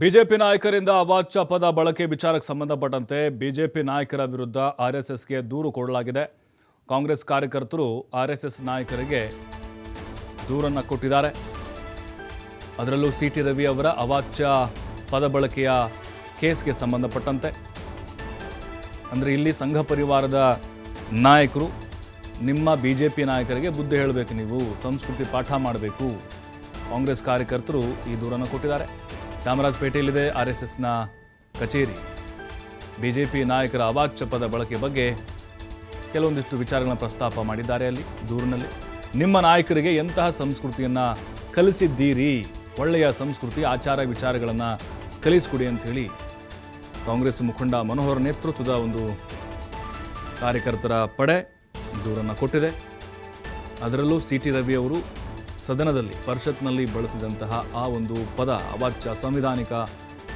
BJP ನಾಯಕರಿಂದ ಅವಾಚ್ಯ ಪದ ಬಳಕೆ ವಿಚಾರಕ್ಕೆ ಸಂಬಂಧಪಟ್ಟಂತೆ ಬಿಜೆಪಿ ನಾಯಕರ ವಿರುದ್ಧ ಆರ್ಎಸ್ಎಸ್ಗೆ ದೂರು ಕೊಡಲಾಗಿದೆ. ಕಾಂಗ್ರೆಸ್ ಕಾರ್ಯಕರ್ತರು ಆರ್ಎಸ್ಎಸ್ ನಾಯಕರಿಗೆ ದೂರನ್ನು ಕೊಟ್ಟಿದ್ದಾರೆ. ಅದರಲ್ಲೂ ಸಿ ಟಿ ರವಿ ಅವರ ಅವಾಚ್ಯ ಪದ ಬಳಕೆಯ ಕೇಸ್ಗೆ ಸಂಬಂಧಪಟ್ಟಂತೆ. ಅಂದರೆ ಇಲ್ಲಿ ಸಂಘ ಪರಿವಾರದ ನಾಯಕರು, ನಿಮ್ಮ ಬಿ ಜೆ ಪಿ ನಾಯಕರಿಗೆ ಬುದ್ಧಿ ಹೇಳಬೇಕು ನೀವು, ಸಂಸ್ಕೃತಿ ಪಾಠ ಮಾಡಬೇಕು. ಕಾಂಗ್ರೆಸ್ ಕಾರ್ಯಕರ್ತರು ಈ ದೂರನ್ನು ಕೊಟ್ಟಿದ್ದಾರೆ. ಚಾಮರಾಜಪೇಟೆಯಲ್ಲಿದೆ ಆರ್ ಎಸ್ ಎಸ್ನ ಕಚೇರಿ. ಬಿಜೆಪಿ ನಾಯಕರ ಅವಾಚ್ಯ ಪದ ಬಳಕೆ ಬಗ್ಗೆ ಕೆಲವೊಂದಿಷ್ಟು ವಿಚಾರಗಳನ್ನು ಪ್ರಸ್ತಾಪ ಮಾಡಿದ್ದಾರೆ ಅಲ್ಲಿ, ದೂರಿನಲ್ಲಿ. ನಿಮ್ಮ ನಾಯಕರಿಗೆ ಎಂತಹ ಸಂಸ್ಕೃತಿಯನ್ನು ಕಲಿಸಿದ್ದೀರಿ? ಒಳ್ಳೆಯ ಸಂಸ್ಕೃತಿ, ಆಚಾರ ವಿಚಾರಗಳನ್ನು ಕಲಿಸಿಕೊಡಿ ಅಂಥೇಳಿ ಕಾಂಗ್ರೆಸ್ ಮುಖಂಡ ಮನೋಹರ್ ನೇತೃತ್ವದ ಒಂದು ಕಾರ್ಯಕರ್ತರ ಪಡೆ ದೂರನ್ನು ಕೊಟ್ಟಿದೆ. ಅದರಲ್ಲೂ ಸಿ ಟಿ ರವಿ ಅವರು ಸದನದಲ್ಲಿ ಪರಿಷತ್ನಲ್ಲಿ ಬಳಸಿದಂತಹ ಆ ಒಂದು ಪದ, ಅವಾಚ್ಯ ಸಂವಿಧಾನಿಕ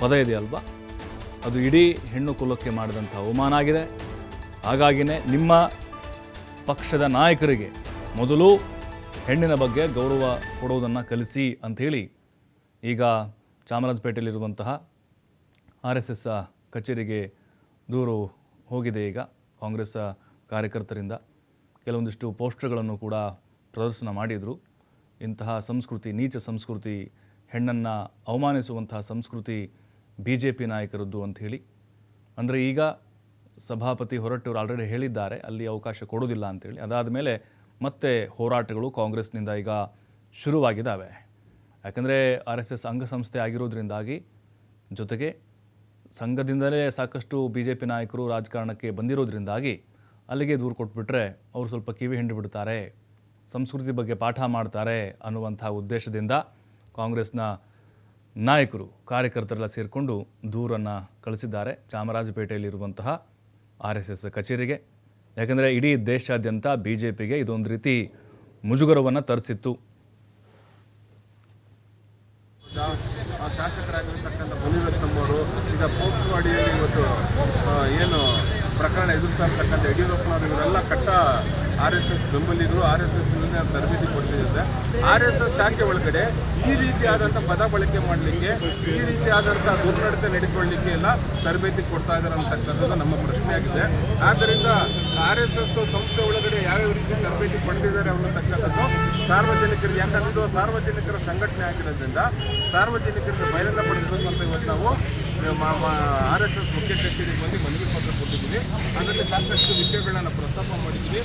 ಪದ ಇದೆಯಲ್ವಾ? ಅದು ಇಡೀ ಹೆಣ್ಣು ಕುಲಕ್ಕೆ ಮಾಡಿದಂಥ ಅವಮಾನ ಆಗಿದೆ. ಹಾಗಾಗಿನೇ ನಿಮ್ಮ ಪಕ್ಷದ ನಾಯಕರಿಗೆ ಮೊದಲು ಹೆಣ್ಣಿನ ಬಗ್ಗೆ ಗೌರವ ಕೊಡುವುದನ್ನು ಕಲಿಸಿ ಅಂಥೇಳಿ ಈಗ ಚಾಮರಾಜಪೇಟೆಯಲ್ಲಿರುವಂತಹ ಆರ್ ಎಸ್ ಎಸ್ ಕಚೇರಿಗೆ ದೂರು ಹೋಗಿದೆ ಈಗ ಕಾಂಗ್ರೆಸ್ ಕಾರ್ಯಕರ್ತರಿಂದ. ಕೆಲವೊಂದಿಷ್ಟು ಪೋಸ್ಟರ್ಗಳನ್ನು ಕೂಡ ಪ್ರದರ್ಶನ ಮಾಡಿದರು. ಇಂತಹ ಸಂಸ್ಕೃತಿ, ನೀಚ ಸಂಸ್ಕೃತಿ, ಹೆಣ್ಣನ್ನು ಅವಮಾನಿಸುವಂತಹ ಸಂಸ್ಕೃತಿ ಬಿ ಜೆ ಪಿ ನಾಯಕರದ್ದು ಅಂಥೇಳಿ ಅಂದರೆ ಈಗ ಸಭಾಪತಿ ಹೊರಟ್ಟವರು ಆಲ್ರೆಡಿ ಹೇಳಿದ್ದಾರೆ, ಅಲ್ಲಿ ಅವಕಾಶ ಕೊಡೋದಿಲ್ಲ ಅಂತೇಳಿ ಅದಾದ ಮೇಲೆ ಮತ್ತೆ ಹೋರಾಟಗಳು ಕಾಂಗ್ರೆಸ್ನಿಂದ ಈಗ ಶುರುವಾಗಿದ್ದಾವೆ. ಯಾಕಂದರೆ ಆರ್ ಎಸ್ ಎಸ್ ಅಂಗಸಂಸ್ಥೆ ಆಗಿರೋದ್ರಿಂದಾಗಿ ಜೊತೆಗೆ ಸಂಘದಿಂದಲೇ ಸಾಕಷ್ಟು ಬಿ ಜೆ ಪಿ ನಾಯಕರು ರಾಜಕಾರಣಕ್ಕೆ ಬಂದಿರೋದ್ರಿಂದಾಗಿ ಅಲ್ಲಿಗೆ ದೂರು ಕೊಟ್ಬಿಟ್ರೆ ಅವರು ಸ್ವಲ್ಪ ಕಿವಿ ಹಿಂಡು ಬಿಡ್ತಾರೆ ಸಂಸ್ಕೃತಿ ಬಗ್ಗೆ ಪಾಠ ಮಾಡ್ತಾರೆ ಅನ್ನುವಂಥ ಉದ್ದೇಶದಿಂದ ಕಾಂಗ್ರೆಸ್ನ ನಾಯಕರು, ಕಾರ್ಯಕರ್ತರೆಲ್ಲ ಸೇರಿಕೊಂಡು ದೂರನ್ನು ಕಳಿಸಿದ್ದಾರೆ. ಚಾಮರಾಜಪೇಟೆಯಲ್ಲಿರುವಂತಹ ಆರ್ ಎಸ್ ಎಸ್ ಕಚೇರಿಗೆ. ಯಾಕೆಂದರೆ ಇಡೀ ದೇಶಾದ್ಯಂತ ಬಿ ಜೆ ಪಿಗೆ ಇದೊಂದು ರೀತಿ ಮುಜುಗರವನ್ನು ತರಿಸಿತ್ತು. ಶಾಸಕರಾಗಿರ್ತಕ್ಕಂಥ ಮುನಿರತ್ನಂ ಅವರು ಈಗ ಇವತ್ತು ಏನು ಪ್ರಕರಣ ಎದುರಿಸ್ತಾ ಇರ್ತಕ್ಕಂಥ ಯಡಿಯೂರಪ್ಪನವರು ಇವರೆಲ್ಲ ಕಟ್ಟ ಆರ್ ಎಸ್ ಎಸ್ ಬೆಂಬಲಿಗರು ಆರ್ ಎಸ್ ಎಸ್ ತರಬೇತಿ ಕೊಡ್ತಿದ್ದಾರೆ ಆರ್ ಎಸ್ ಎಸ್ ಶಾಖೆ ಒಳಗಡೆ ಈ ರೀತಿಯಾದಂಥ ಪದ ಬಳಕೆ ಮಾಡಲಿಕ್ಕೆ, ಈ ರೀತಿಯಾದಂಥ ದುರ್ನಡತೆ ನಡೆಕೊಳ್ಳಿಕ್ಕೆ ಎಲ್ಲ ತರಬೇತಿ ಕೊಡ್ತಾ ಇದ್ದಾರೆ ಅಂತಕ್ಕಂಥದ್ದು ನಮ್ಮ ಪ್ರಶ್ನೆಯಾಗಿದೆ. ಆದ್ದರಿಂದ ಆರ್ ಎಸ್ ಎಸ್ ಸಂಸ್ಥೆ ಒಳಗಡೆ ಯಾವ್ಯಾವ ರೀತಿ ತರಬೇತಿ ಪಡೆದಿದ್ದಾರೆ ಅನ್ನತಕ್ಕಂಥದ್ದು ಸಾರ್ವಜನಿಕರಿಗೆ, ಯಾಕಂದ್ರೆ ಸಾರ್ವಜನಿಕರ ಸಂಘಟನೆ ಆಗಿರೋದ್ರಿಂದ ಸಾರ್ವಜನಿಕರಿಗೆ ಬಹಿರಂಗ ಪಡಿಸಬೇಕು ಅಂತ ಇವತ್ತು ನಾವು ಆರ್ ಎಸ್ ಎಸ್ ಮುಖ್ಯ ಕಚೇರಿಗೆ ಬಂದು ಮನವಿ ಪತ್ರ ಕೊಟ್ಟಿದ್ದೀವಿ. ಅದರಲ್ಲಿ ಸಾಕಷ್ಟು ವಿಷಯಗಳನ್ನ ಪ್ರಸ್ತಾಪ ಮಾಡಿದ್ದೀವಿ.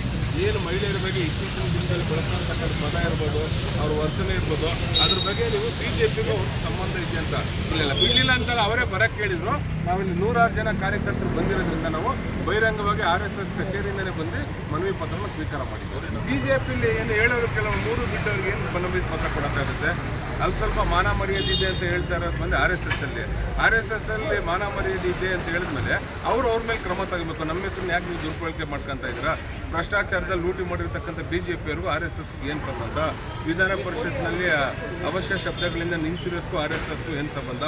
ಏನು ಮಹಿಳೆಯರ ಬಗ್ಗೆ ಇತ್ತೀಚಿನ ದಿನದಲ್ಲಿ ಬಳಸ್ತಕ್ಕಂಥ ಪದ ಇರ್ಬೋದು, ಅವ್ರ ವರ್ತನೆ ಇರ್ಬೋದು, ಅದ್ರ ಬಗ್ಗೆ ನೀವು ಬಿ ಜೆ ಪಿಗೆ ಸಂಬಂಧ ಇದೆ ಅಂತ ಇಲ್ಲ, ಬಿಡ್ಲಿಲ್ಲ ಅಂತ ಅವರೇ ಬರಕ್ಕೆ ಹೇಳಿದ್ರು. ನಾವಿಲ್ಲಿ ನೂರಾರು ಜನ ಕಾರ್ಯಕರ್ತರು ಬಂದಿರೋದ್ರಿಂದ ನಾವು ಬಹಿರಂಗವಾಗಿ ಆರ್ ಎಸ್ ಎಸ್ ಕಚೇರಿಯಿಂದಲೇ ಬಂದು ಮನವಿ ಪತ್ರವನ್ನು ಸ್ವೀಕಾರ ಮಾಡಿದ್ದೀವಿ. ಬಿ ಜೆ ಪಿಲಿ ಏನು ಹೇಳೋರು ಕೆಲವು ಮೂರು ಬಿಟ್ಟವ್ರಿಗೆ ಏನು ಮನವಿ ಪತ್ರ ಕೊಡೋಕ್ಕಾಗುತ್ತೆ? ಅಲ್ಲಿ ಸ್ವಲ್ಪ ಮಾನ ಮರ್ಯಾದೆ ಇದೆ ಅಂತ ಹೇಳ್ತಾ ಇರೋದು ಬಂದು ಆರ್ ಎಸ್ ಎಸ್ ಅಲ್ಲಿ. ಆರ್ ಎಸ್ ಎಸ್ ಅಲ್ಲಿ ಮಾನ ಮರ್ಯಾದೆ ಇದೆ ಅಂತ ಹೇಳಿದ್ಮೇಲೆ ಅವ್ರು ಅವ್ರ ಮೇಲೆ ಕ್ರಮ ತಗೋಬೇಕು. ನಮ್ಮ ಹೆಸರನ್ನ ಯಾಕೆ ನೀವು ದುರ್ಬಳಕೆ ಮಾಡ್ಕೊಂತ ಇದ್ದೀರಾ? ಭ್ರಷ್ಟಾಚಾರದಲ್ಲಿ ಲೂಟಿ ಮಾಡಿರ್ತಕ್ಕಂಥ ಬಿ ಜೆ ಪಿಯವ್ರಿಗೂ ಆರ್ ಎಸ್ ಎಸ್ಗೆ ಏನು ಸಂಬಂಧ? ವಿಧಾನ ಪರಿಷತ್ನಲ್ಲಿ ಅವಶ್ಯ ಶಬ್ದಗಳಿಂದ ನಿಲ್ಲಿಸಿರೋದಕ್ಕೂ ಆರ್ ಎಸ್ ಎಸ್ಗೂ ಏನು ಸಂಬಂಧ?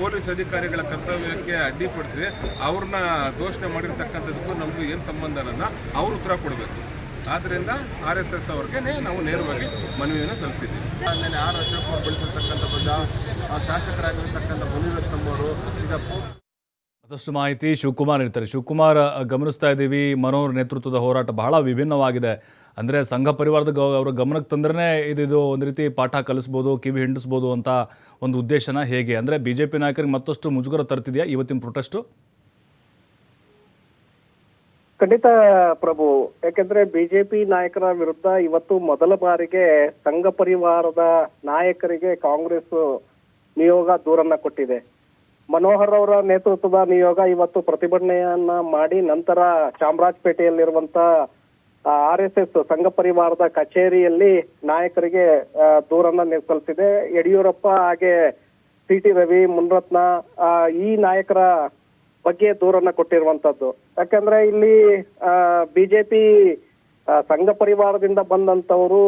ಪೊಲೀಸ್ ಅಧಿಕಾರಿಗಳ ಕರ್ತವ್ಯಕ್ಕೆ ಅಡ್ಡಿಪಡಿಸಿ ಅವ್ರನ್ನ ಘೋಷಣೆ ಮಾಡಿರ್ತಕ್ಕಂಥದಕ್ಕೂ ನಮಗೂ ಏನು ಸಂಬಂಧ ಅನ್ನೋದನ್ನ ಅವ್ರು ಉತ್ತರ ಕೊಡಬೇಕು. ಆದ್ದರಿಂದ ಆರ್ ಎಸ್ ಎಸ್ ಅವ್ರಿಗೆ ನಾವು ನೇರವಾಗಿ ಮನವಿಯನ್ನು ಸಲ್ಲಿಸಿದ್ದೀವಿ. ಆಮೇಲೆ ಆರ್ ಅಶೋಕ್ ಬೆಳೆಸಿರ್ತಕ್ಕಂಥ ಶಾಸಕರಾಗಿರ್ತಕ್ಕಂಥ ಮುನಿರತ್ನಂ ಅವರು, ಈಗ ಮತ್ತಷ್ಟು ಮಾಹಿತಿ ಶಿವಕುಮಾರ್ ಇರ್ತಾರೆ. ಶಿವಕುಮಾರ್ ಗಮನಿಸ್ತಾ ಇದ್ದೀವಿ. ಮನೋಹರ್ ನೇತೃತ್ವದ ಹೋರಾಟ ಬಹಳ ವಿಭಿನ್ನವಾಗಿದೆ. ಅಂದರೆ ಸಂಘ ಪರಿವಾರದ ಗೌ ಅವರ ಗಮನಕ್ಕೆ ತಂದ್ರೆ ಇದು ಇದು ಒಂದು ರೀತಿ ಪಾಠ ಕಲಿಸ್ಬೋದು, ಕಿವಿ ಹಿಂಡಿಸ್ಬೋದು ಅಂತ ಒಂದು ಉದ್ದೇಶನ ಹೇಗೆ? ಅಂದರೆ ಬಿ ಜೆ ಪಿ ನಾಯಕರಿಗೆ ಮತ್ತಷ್ಟು ಮುಜುಗರ ತರ್ತಿದೆಯಾ ಇವತ್ತಿನ ಪ್ರೊಟೆಸ್ಟು ಖಂಡಿತ ಪ್ರಭು. ಯಾಕೆಂದ್ರೆ ಬಿಜೆಪಿ ನಾಯಕರ ವಿರುದ್ಧ ಇವತ್ತು ಮೊದಲ ಬಾರಿಗೆ ಸಂಘ ಪರಿವಾರದ ನಾಯಕರಿಗೆ ಕಾಂಗ್ರೆಸ್ ನಿಯೋಗ ದೂರನ್ನ ಕೊಟ್ಟಿದೆ. ಮನೋಹರ್ ಅವರ ನೇತೃತ್ವದ ನಿಯೋಗ ಇವತ್ತು ಪ್ರತಿಭಟನೆಯನ್ನ ಮಾಡಿ ನಂತರ ಚಾಮರಾಜಪೇಟೆಯಲ್ಲಿರುವಂತ ಆರ್ ಎಸ್ ಎಸ್ ಸಂಘ ಪರಿವಾರದ ಕಚೇರಿಯಲ್ಲಿ ನಾಯಕರಿಗೆ ದೂರನ್ನ ಸಲ್ಲಿಸಿದೆ ಯಡಿಯೂರಪ್ಪ ಹಾಗೆ ಸಿ ಟಿ ರವಿ, ಮುನ್ರತ್ನ ಈ ನಾಯಕರ ಬಗ್ಗೆ ದೂರನ್ನ ಕೊಟ್ಟಿರುವಂತದ್ದು. ಯಾಕಂದ್ರೆ ಇಲ್ಲಿ ಬಿಜೆಪಿ ಸಂಘ ಪರಿವಾರದಿಂದ ಬಂದಂತವರು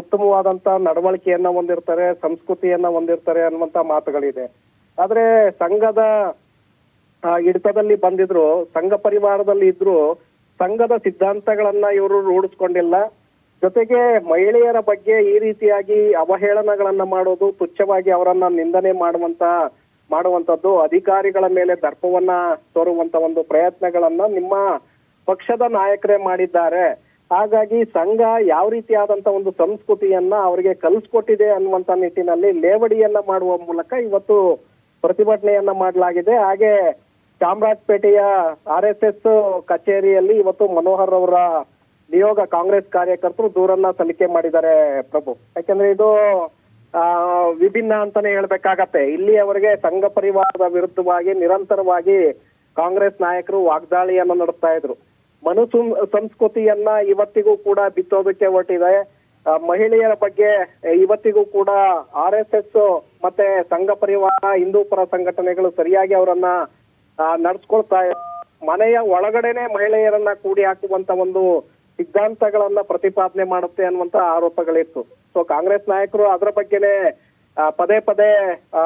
ಉತ್ತಮವಾದಂತ ನಡವಳಿಕೆಯನ್ನ ಹೊಂದಿರ್ತಾರೆ, ಸಂಸ್ಕೃತಿಯನ್ನ ಹೊಂದಿರ್ತಾರೆ ಅನ್ನುವಂತ ಮಾತುಗಳಿದೆ. ಆದ್ರೆ ಸಂಘದ ಹಿಡಿತದಲ್ಲಿ ಬಂದಿದ್ರು, ಸಂಘ ಪರಿವಾರದಲ್ಲಿ ಇದ್ರು, ಸಂಘದ ಸಿದ್ಧಾಂತಗಳನ್ನ ಇವರು ರೂಢಿಸ್ಕೊಂಡಿಲ್ಲ. ಜೊತೆಗೆ ಮಹಿಳೆಯರ ಬಗ್ಗೆ ಈ ರೀತಿಯಾಗಿ ಅವಹೇಳನಗಳನ್ನ ಮಾಡೋದು, ತುಚ್ಛವಾಗಿ ಅವರನ್ನ ನಿಂದನೆ ಮಾಡುವಂತ ಮಾಡುವಂತದ್ದು ಅಧಿಕಾರಿಗಳ ಮೇಲೆ ದರ್ಪವನ್ನ ತೋರುವಂತ ಒಂದು ಪ್ರಯತ್ನಗಳನ್ನ ನಿಮ್ಮ ಪಕ್ಷದ ನಾಯಕರೇ ಮಾಡಿದ್ದಾರೆ. ಹಾಗಾಗಿ ಸಂಘ ಯಾವ ರೀತಿಯಾದಂತ ಒಂದು ಸಂಸ್ಕೃತಿಯನ್ನ ಅವರಿಗೆ ಕಲಿಸ್ಕೊಟ್ಟಿದೆ ಅನ್ನುವಂತ ನಿಟ್ಟಿನಲ್ಲಿ ಲೇವಡಿಯನ್ನ ಮಾಡುವ ಮೂಲಕ ಇವತ್ತು ಪ್ರತಿಭಟನೆಯನ್ನ ಮಾಡಲಾಗಿದೆ. ಹಾಗೆ ಚಾಮರಾಜಪೇಟೆಯ ಆರ್ ಎಸ್ ಎಸ್ ಕಚೇರಿಯಲ್ಲಿ ಇವತ್ತು ಮನೋಹರ್ ಅವರ ನಿಯೋಗ ಕಾಂಗ್ರೆಸ್ ಕಾರ್ಯಕರ್ತರು ದೂರನ್ನ ಸಲ್ಲಿಕೆ ಮಾಡಿದ್ದಾರೆ ಪ್ರಭು. ಯಾಕಂದ್ರೆ ಇದು ವಿಭಿನ್ನ ಅಂತಾನೆ ಹೇಳ್ಬೇಕಾಗತ್ತೆ. ಇಲ್ಲಿಯವರೆಗೆ ಸಂಘ ಪರಿವಾರದ ವಿರುದ್ಧವಾಗಿ, ನಿರಂತರವಾಗಿ ಕಾಂಗ್ರೆಸ್ ನಾಯಕರು ವಾಗ್ದಾಳಿಯನ್ನ ನಡೆಸ್ತಾ ಇದ್ರು. ಮನು ಸಂಸ್ಕೃತಿಯನ್ನ ಇವತ್ತಿಗೂ ಕೂಡ ಬಿತ್ತೋದಕ್ಕೆ ಹೊರಟಿದೆ. ಮಹಿಳೆಯರ ಬಗ್ಗೆ ಇವತ್ತಿಗೂ ಕೂಡ ಆರ್ ಎಸ್ ಎಸ್ ಮತ್ತೆ ಸಂಘ ಪರಿವಾರ, ಹಿಂದೂ ಪರ ಸಂಘಟನೆಗಳು ಸರಿಯಾಗಿ ಅವರನ್ನ ನಡ್ಸ್ಕೊಳ್ತಾ ಮನೆಯ ಒಳಗಡೆನೆ ಮಹಿಳೆಯರನ್ನ ಕೂಡಿ ಹಾಕುವಂತ ಒಂದು ಸಿದ್ಧಾಂತಗಳನ್ನ ಪ್ರತಿಪಾದನೆ ಮಾಡುತ್ತೆ ಅನ್ನುವಂತ ಆರೋಪಗಳಿತ್ತು. ಸೊ ಕಾಂಗ್ರೆಸ್ ನಾಯಕರು ಅದರ ಬಗ್ಗೆನೆ ಪದೇ ಪದೇ ಆ,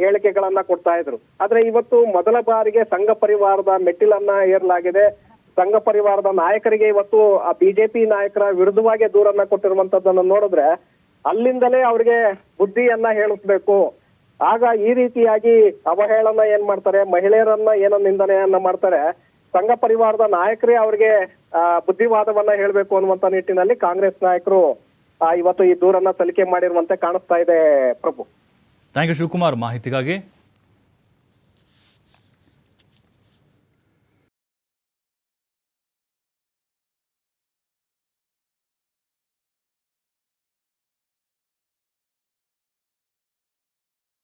ಹೇಳಿಕೆಗಳನ್ನ ಕೊಡ್ತಾ ಇದ್ರು. ಆದ್ರೆ ಇವತ್ತು ಮೊದಲ ಬಾರಿಗೆ ಸಂಘ ಪರಿವಾರದ ಮೆಟ್ಟಿಲನ್ನ ಏರಲಾಗಿದೆ. ಸಂಘ ಪರಿವಾರದ ನಾಯಕರಿಗೆ ಇವತ್ತು ಆ ಬಿಜೆಪಿ ನಾಯಕರ ವಿರುದ್ಧವಾಗಿ ದೂರನ್ನ ಕೊಟ್ಟಿರುವಂತದ್ದನ್ನ ನೋಡಿದ್ರೆ ಅಲ್ಲಿಂದಲೇ ಅವ್ರಿಗೆ ಬುದ್ಧಿಯನ್ನ ಹೇಳಿಸ್ಬೇಕು. ಆಗ ಈ ರೀತಿಯಾಗಿ ಅವಹೇಳನ ಏನ್ ಮಾಡ್ತಾರೆ ಮಹಿಳೆಯರನ್ನ ಏನೋ ನಿಂದನೆಯನ್ನ ಮಾಡ್ತಾರೆ. ಸಂಘ ಪರಿವಾರದ ನಾಯಕರೇ ಅವ್ರಿಗೆ ಬುದ್ಧಿವಾದವನ್ನ ಹೇಳ್ಬೇಕು ಅನ್ನುವಂತ ನಿಟ್ಟಿನಲ್ಲಿ ಕಾಂಗ್ರೆಸ್ ನಾಯಕರು ಇವತ್ತು ಈ ದೂರನ್ನ ಸಲ್ಲಿಕೆ ಮಾಡಿರುವಂತೆ ಕಾಣಿಸ್ತಾ ಇದೆ ಪ್ರಭು. Thank you Shivakumar. ಮಾಹಿತಿಗಾಗಿ